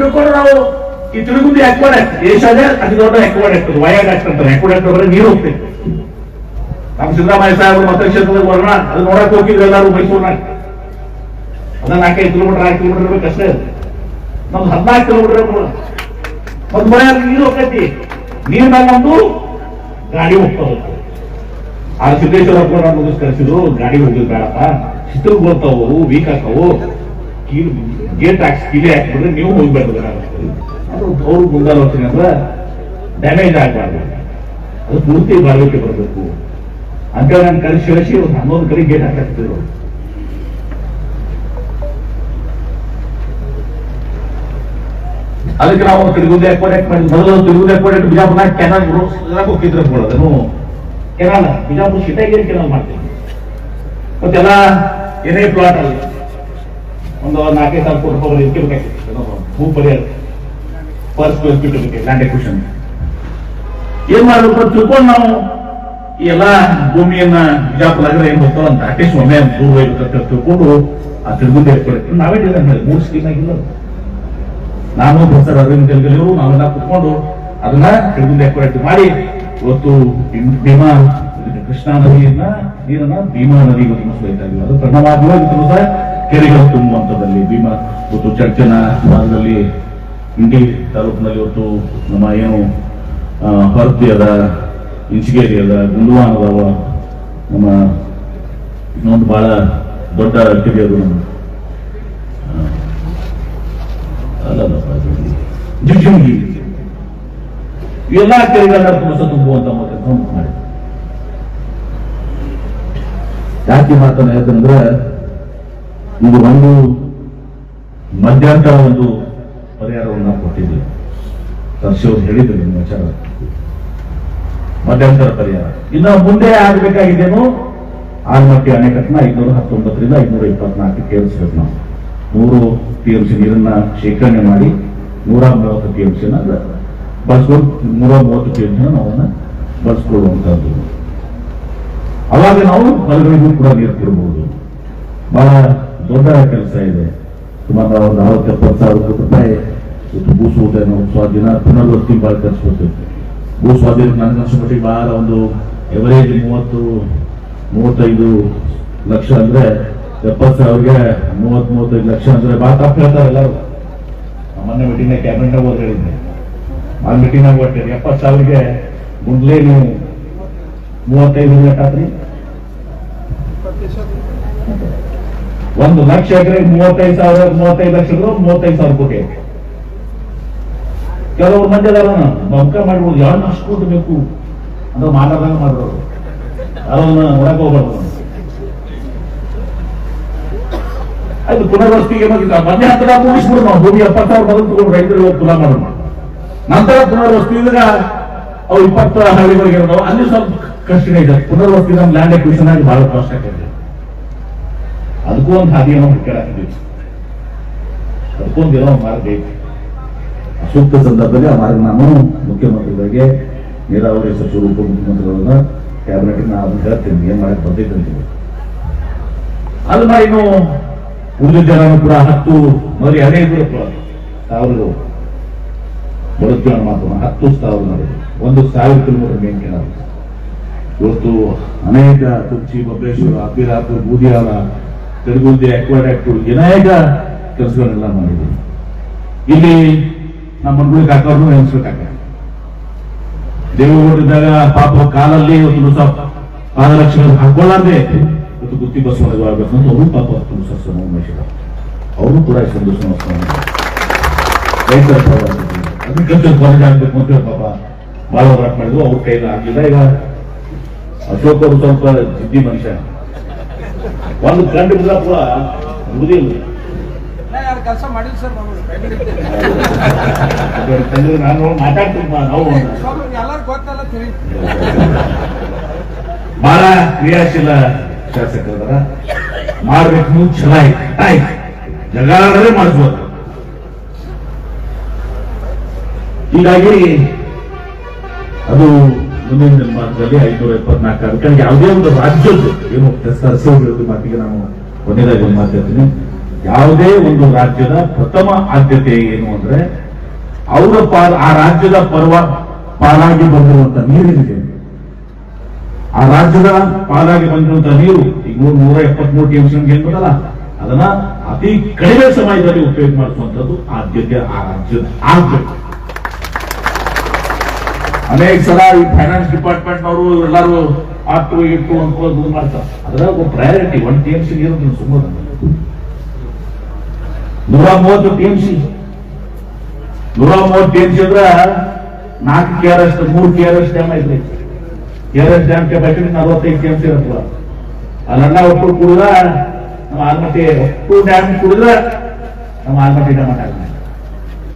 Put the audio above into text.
ತಿಳ್ಕೊಂಡು ನಾವು ಈ ತಿಳುಗುಂದಿ ಅಕ್ವಾಡಕ್ಟ್ ಏಷ್ಯಾದೇ ಅತಿ ದೊಡ್ಡ ಅಕ್ವಾಡಕ್ಟ್ ವಯಾಡಕ್ಟ್ ಅಂತಾರೆ ಅಕ್ವಾಡಕ್ಟ್ ಅಂದ್ರೆ ನೀರು ಹೋಗ್ತೈತೆ ನಮ್ಮ ಸಿದ್ದರಾಮಯ್ಯ ಸಾಹೇಬರು ಮತಕ್ಷೇತ್ರದಲ್ಲಿ ಬರೋಣ. ಅದು ನೋಡಕ್ ಹೋಗಿದ್ರು ಎಲ್ಲರೂ ಮೈಸೂರಿನಾಗ ಅದ ನಾಲ್ಕೈದು ಕಿಲೋಮೀಟರ್, ಆರು ಕಿಲೋಮೀಟರ್ ಇರ್ಬೇಕು ಅಷ್ಟೇ. ನಮ್ದು ಹದಿನಾಲ್ಕು ಕಿಲೋಮೀಟರ್ ಮತ್ ಮನೆಯಾಗ ನೀರು ಹೋಗ್ತೈತಿ. ನೀರ್ನಾಗ ನಮ್ದು ಗಾಡಿ ಹೋಗ್ತದೆ. ಆ ಸಿದ್ದೇಶ್ವರ ಮುಗಿಸ್ ಕಳಿಸಿದ್ರು. ಗಾಡಿ ಹೋಗಿದ್ ಬೇಡಪ್ಪ. ಚಿತ್ರ ಬರ್ತಾವು ವೀಕ್ ಆಗ್ತಾವು. ಕೀಲ್ ಗೇಟ್ ಹಾಕಿ ಕೀಲಿ ಹಾಕಿಬಿಟ್ರೆ ನೀವು ಹೋಗ್ಬೇಕು ಅದು ಅವ್ರು ಮುಂದಾಲೋಚನೆ ಅಂದ್ರೆ ಡ್ಯಾಮೇಜ್ ಆಗಬಾರ್ದು. ಅದು ಪೂರ್ತಿ ಬಾಳ್ವಿಕೆ ಬರಬೇಕು. ಅಂತ ನಾನು ಕಳಿಸಿ ಕಳಿಸಿ ಒಂದು ಹನ್ನೊಂದು ಕಡೆ ಗೇಟ್ ಹಾಕಿದ್ರು ಅದಕ್ಕೆ ನಾವು ತಿರುಗುಂದಿ ಅಕ್ವಾಡಕ್ಟ್ ಮಾಡಿ ಮೊದಲು ತಿರುಗುಂದಿ ಅಕ್ವಾಡಕ್ಟ್ ಬಿಜಾಪುರ ಕೆನಾಲ್ ಹೋಗಿದ್ರು ಅದನ್ನು ಕೆನಾಲ್ ಬಿಜಾಪುರ ಸಿಟಿಗೆ ಕೆನಾಲ್ ಮಾಡ್ತೀವಿ. ಮತ್ತೆಲ್ಲ ಏನೇ ಪ್ಲಾಟ್ ಅಲ್ಲಿ ಒಂದು ನಾಲ್ಕೈದು ಸಾವಿರ ಕೋಟಿ ರೂಪಾಯಿ ಇದಕ್ಕೆ ಬೇಕಾಗಿತ್ತು ಭೂ ಪರಿಹಾರ. ಪರ್ ಸ್ಕ್ವೇರ್ ಫೀಟ್ ಬೇಕು ಲ್ಯಾಂಡ್ ಎಕ್ವಿಷನ್ ಏನ್ ಮಾಡ್ಬೇಕು ತಿಳ್ಕೊಂಡು ನಾವು ಎಲ್ಲ ಭೂಮಿಯನ್ನ ಬಿಜಾಪುರ ನಗರ ಏನ್ ಹೋಗ್ತಾವ ಅಂತ ಅಟ್ಲೀಸ್ಟ್ ಒಮ್ಮೆ ದೂರ ಹೋಗ್ಬೇಕಂತ ತಿಳ್ಕೊಂಡು ಆ ತಿರುಗುಂದೆ ಅಕ್ವಾಡಕ್ಟ್ ನಾವೇ ಡಿಸೈನ್ ಮಾಡಿ ಮೂರು ಸ್ಕೀಮ್ ಆಗಿಲ್ಲ. ನಾನು ಪ್ರೊಫೆಸರ್ ಅರವಿಂದ್ ತೆಲುಗಲಿಯವರು ನಾವೆಲ್ಲ ಕುತ್ಕೊಂಡು ಅದನ್ನ ತಿರುಗುಂದೆ ಅಕ್ವಾಡಕ್ಟ್ ಮಾಡಿ, ಇವತ್ತು ಭೀಮಾ ಕೃಷ್ಣಾ ನದಿಯನ್ನ, ನೀರನ್ನ ಭೀಮಾ ನದಿಗೆ ತುಂಬಿಸ್ತಾ ಅದು ಕ್ರಮವಾಗುವಾಗ ಸಹ ಕೆರೆಗಳು ತುಂಬುವಂಥದ್ದಲ್ಲಿ ಭೀಮಾ ಇವತ್ತು ಚರ್ಚನ ಭಾಗದಲ್ಲಿ ಇಂಡಿ ತಾಲೂಕಿನಲ್ಲಿ ಇವತ್ತು ನಮ್ಮ ಏನು ಹೊರತಿ ಅದ ಇಂಚಿಗೇರಿ ಅದ ಅದಾವ ನಮ್ಮ ಇನ್ನೊಂದು ಬಹಳ ದೊಡ್ಡ ಕೆರೆ ಅದು ನಮ್ಮ ಜಿಜುಂಗಿ. ಎಲ್ಲ ಕೆರೆಗಳನ್ನ ಪುರುಷ ತುಂಬುವಂತ ಮಾಡಿ ಯಾಕೆ ಮಾತನ್ನ ಇದು ಒಂದು ಮಧ್ಯಂತರ ಒಂದು ಪರಿಹಾರವನ್ನು ಕೊಟ್ಟಿದೆ. ಕೊಟ್ಟಿದ್ದೀವಿ ತರ್ಸಿಯವ್ರು ಹೇಳಿದ್ರು ನಿಮ್ಮ ವಿಚಾರ. ಮಧ್ಯಂತರ ಪರಿಹಾರ. ಇನ್ನು ಮುಂದೆ ಆಗಬೇಕಾಗಿದ್ದೇನು? ಆಲ್ಮಟ್ಟಿ ಅಣೆಕಟ್ಟನ್ನ ಐನೂರ ಹತ್ತೊಂಬತ್ತರಿಂದ ಐನೂರ ಇಪ್ಪತ್ನಾಲ್ಕಕ್ಕೆ ಏರಿಸ್ಬೇಕು ನಾವು ನೂರು ಟಿ ಎಂ ಸಿ ನೀರನ್ನ ಶೇಖರಣೆ ಮಾಡಿ ನೂರ ಮೂವತ್ತು ಟಿ ಎಂ ಸಿನ ಬಳಸ್ಕೊಂಡು ನೂರ ಮೂವತ್ತು ಟಿ ಎಂ ಸಿನ ನಾವನ್ನ ಬಳಸ್ಕೊಳ್ಳುವಂಥದ್ದು ಅವಾಗ ನಾವು ಹೊಲಗಳಿಗೂ ಕೂಡ ನೀರು ಕೊಡಬಹುದು ಬಹಳ ದೊಡ್ಡ ಕೆಲಸ ಇದೆ. ಸುಮಾರು ಒಂದು ನಲವತ್ತು ಎಪ್ಪತ್ತು ಸಾವಿರ ಕೋಟಿ ರೂಪಾಯಿ ಭೂ ಸ್ವಾಧೀನ ಸ್ವಾಧೀನ ಪುನರ್ವಸತಿ ಬಹಳ ಖರ್ಚು ಭೂ ಸ್ವಾಧೀನ ನನಗನ್ಸೋ ಮಟ್ಟಿಗೆ ಬಹಳ ಒಂದು ಎವರೇಜ್ ಮೂವತ್ತು, ಮೂವತ್ತೈದು ಲಕ್ಷ ಅಂದ್ರೆ ಎಪ್ಪತ್ತು ಸಾವಿರಗೆ ಮೂವತ್ ಮೂವತ್ತೈದು ಲಕ್ಷ ಅಂದ್ರೆ ಭಾಳ ತಪ್ಪು ಹೇಳ್ತಾರೆ ಎಲ್ಲರೂ. ಮೊನ್ನೆ ಮೀಟಿಂಗ್ ಕ್ಯಾಬಿನೆಟ್ ಹೋಗಿ ಹೇಳಿದ್ದೆ. ಆ ಮೀಟಿಂಗ್ ಒಟ್ಟೆ ಎಪ್ಪತ್ತು ಸಾವಿರಗೆ ಮುಂದ್ಲೇ ನೀವು ಮೂವತ್ತೈದು ಲೆಕ್ಕಾತ್ರಿ ಒಂದು ಲಕ್ಷ ಎಕರೆ ಮೂವತ್ತೈದು ಸಾವಿರ, ಮೂವತ್ತೈದು ಲಕ್ಷ ಮೂವತ್ತೈದು ಸಾವಿರ ಕೋಟಿ ಕೆಲವರು ಮಂದಿ ಅದಾರ ನಮ್ಕ ಮಾಡ್ಬೋದು ಯಾರು ಅಷ್ಟು ಕೋಟಿ ಬೇಕು? ಅಂತ ಮಾಡೋದಾಗ ಮಾಡೋರು ಅದನ್ನ ನೋಡಕ್ ಹೋಗ್ಬಾರ್ದು. ಅದು ಪುನರ್ವಸತಿಗೆ ಮನೆ ಹತ್ರ ಮುಗಿಸ್ಬಿಡು ನಾವು. ಭೂಮಿ ಎಪ್ಪತ್ತು ಸಾವಿರ ಮೊದಲು ತಗೊಂಡು ರೈತರು ತುಲಾ ಮಾಡೋಣ. ನಂತರ ಪುನರ್ವಸತಿ ಇದ್ರೆ ಅವು ಇಪ್ಪತ್ತು ಹಳ್ಳಿಗಳಿಗೆ ಅಲ್ಲಿ ಸ್ವಲ್ಪ ಕಷ್ಟ ಇದೆ. ಪುನರ್ವಸತಿ ನಮ್ಮ ಲ್ಯಾಂಡ್ ಎಕ್ವಿಷನ್ ಆಗಿ ಬಹಳ ಕಷ್ಟ ಆಗ್ತದೆ. ಅದಕ್ಕೂ ಒಂದು ಹಾದಿಯನ್ನು ಹುಡುಕಾಡಿದ್ವಿ ಅದಕ್ಕೂ ಒಂದು ಮಾರ್ಗ. ಐತಿ ಸೂಕ್ತ ಸಂದರ್ಭದಲ್ಲಿ ಆ ಮಾರ್ಗ ನಾನು ಮುಖ್ಯಮಂತ್ರಿಗಳಿಗೆ, ನೀರಾವರಿ ಸಚಿವರು ಉಪಮುಖ್ಯಮಂತ್ರಿಗಳನ್ನ ಕ್ಯಾಬಿನೆಟ್ ನಾನು ಹೇಳ್ತೀನಿ, ಏನ್ ಮಾಡಕ್ ಅಂತೀನಿ ಅದು ನಾ ಇನ್ನು ಉಳಿದ ಜನರು ಕೂಡ ಹತ್ತು ಮರಿ ಹದಿನೈದು ಸಾವಿರ ಬರುತ್ತೀವಿ ಮಾತು ಹತ್ತು ಸಾವಿರ ನಡೆದು ಒಂದು ಸಾವಿರ ಕಿಲೋಮೀಟರ್ ಮೇನ್ ಕೆನಾಲ್. ಇವತ್ತು ಅನೇಕ ತುರ್ಚಿ ಬಬ್ಬೇಶ್ವರ ಅಬ್ಬಿರಾಪುರ್ ಬೂದಿಯಾಲ ತಿರುಗುಂದಿ ಅಕ್ವಾಡಕ್ಟ್ ಅನೇಕ ಕೆಲಸಗಳನ್ನೆಲ್ಲ ಮಾಡಿದ್ರು. ಇಲ್ಲಿ ನಮ್ಮ ಮನ್ಗುಳಿ ಕಾಕವ್ರನ್ನು ನೆನೆಸ್ಬೇಕಾಗ ದೇವೇಗೌಡರಿದ್ದಾಗ ಪಾಪ ಕಾಲಲ್ಲಿ ಒಂದು ಪಾದರಕ್ಷಣೆ ಹಾಕೊಳ್ಳಾರ್ದೆ ಇವತ್ತು ಗುತ್ತಿ ಬಸ್ ಆಗಬೇಕು ಅಂತ ಅವರು ಪಾಪ ತುಂಬ ಸಹ ಅವರು ಕೂಡ ಸಂತೋಷ ರೈತರ ಅಗ್ರಿಕಲ್ಚರ್ ಕಾಲೇಜ್ ಆಗ್ಬೇಕು ಅಂತ ಪಾಪ ಬಹಳ ಹೋರಾಟ ಮಾಡಿದ್ರು. ಅವ್ರ ಕೈಲಿ ಆಗ್ಲಿಲ್ಲ ಈಗ ಅಶೋಕ್ ಅವರು ಸ್ವಲ್ಪ ಜಿದ್ದಿ ಮನುಷ್ಯ. ಒಂದು ಕಂಡು ಬಿಡ ಕೂಡ ಮುಗಿದಿಲ್ಲ ಯಾರು ಕೆಲಸ ಮಾಡಿಲ್ಲ ಸರ್ ನಾನು ಮಾತಾಡ್ತೀನಿ ನಾವು ಎಲ್ಲರೂ ಗೊತ್ತಲ್ಲ ತಿಳಿ ಬಹಳ ಕ್ರಿಯಾಶೀಲ ಶಾಸಕರದಾರ ಮಾಡ್ಬೇಕು ಛಲ ಐತಿ ಆಯ್ತು. ಜಗಾಡದೆ ಮಾಡಿಸ್ಬೋದು ಹೀಗಾಗಿ ಅದು ಮುಂದಿನ ನಿರ್ಮಾಣದಲ್ಲಿ ಐನೂರ ಎಪ್ಪತ್ನಾಲ್ಕು ಅದಕ್ಕೆ ಯಾವುದೇ ಒಂದು ರಾಜ್ಯದ್ದು ಏನು ವಿರೋಧಿ ಮಾತಿಗೆ ನಾವು ಕೊನೆಯದಾಗಿ ಮಾತಾಡ್ತೀನಿ. ಯಾವುದೇ ಒಂದು ರಾಜ್ಯದ ಪ್ರಥಮ ಆದ್ಯತೆ ಏನು ಅಂದ್ರೆ ಅವರ ಪಾಲ್, ಆ ರಾಜ್ಯದ ಪರ್ವ ಪಾಲಾಗಿ ಬಂದಿರುವಂತ ನೀರಿನಿದೆ ಆ ರಾಜ್ಯದ ಪಾಲಾಗಿ ಬಂದಿರುವಂತ ನೀರು, ಈಗ ನೂರ ನೂರ ಎಪ್ಪತ್ಮೂರು ಟಿ ಏನ್ ಅದನ್ನ ಅತಿ ಕಡಿಮೆ ಸಮಯದಲ್ಲಿ ಉಪಯೋಗ ಮಾಡಿಸುವಂತದ್ದು ಆದ್ಯತೆ ಆ ರಾಜ್ಯದ ಆಗ್ಬೇಕು. ಅನೇಕ ಸಲ ಈ ಫೈನಾನ್ಸ್ ಡಿಪಾರ್ಟ್ಮೆಂಟ್ ಅವರು ಎಲ್ಲರೂ ಆಟು ಇಟ್ಟು ಇದು ಮಾಡ್ತಾರೆ. ಅದ್ರ ಒಂದು priority one T M C ಇರೋದು ಸುಮ್ಮನೆ ನೂರ ಮೂವತ್ತು ಟಿ ಎಂ ಸಿ ನೂರ ಮೂವತ್ತು ಟಿ ಎಂ ಸಿ ಅಂದ್ರೆ ನಾಲ್ಕು ಕೆ ಆರ್ ಎಸ್ ಮೂರು ಕೆ ಆರ್ ಎಸ್ ಡ್ಯಾಮ್ ಐತ್ರಿ. K R S dam capacity ನಲವತ್ತೈದು ಟಿ ಎಂ ಸಿ ಇರುತ್ತಲ್ಲ. ಅಲ್ಲೆಲ್ಲ ಒಟ್ಟು ಕುಡಿದ್ರ ನಮ್ಮ ಆಲ್ಮಟ್ಟಿ, ಒಟ್ಟು ಡ್ಯಾಮ್ ಕುಡಿದ್ರೆ ನಮ್ಮ ಆಲ್ಮಟ್ಟಿ ಡ್ಯಾಮ್ ಆಗುತ್ತೆ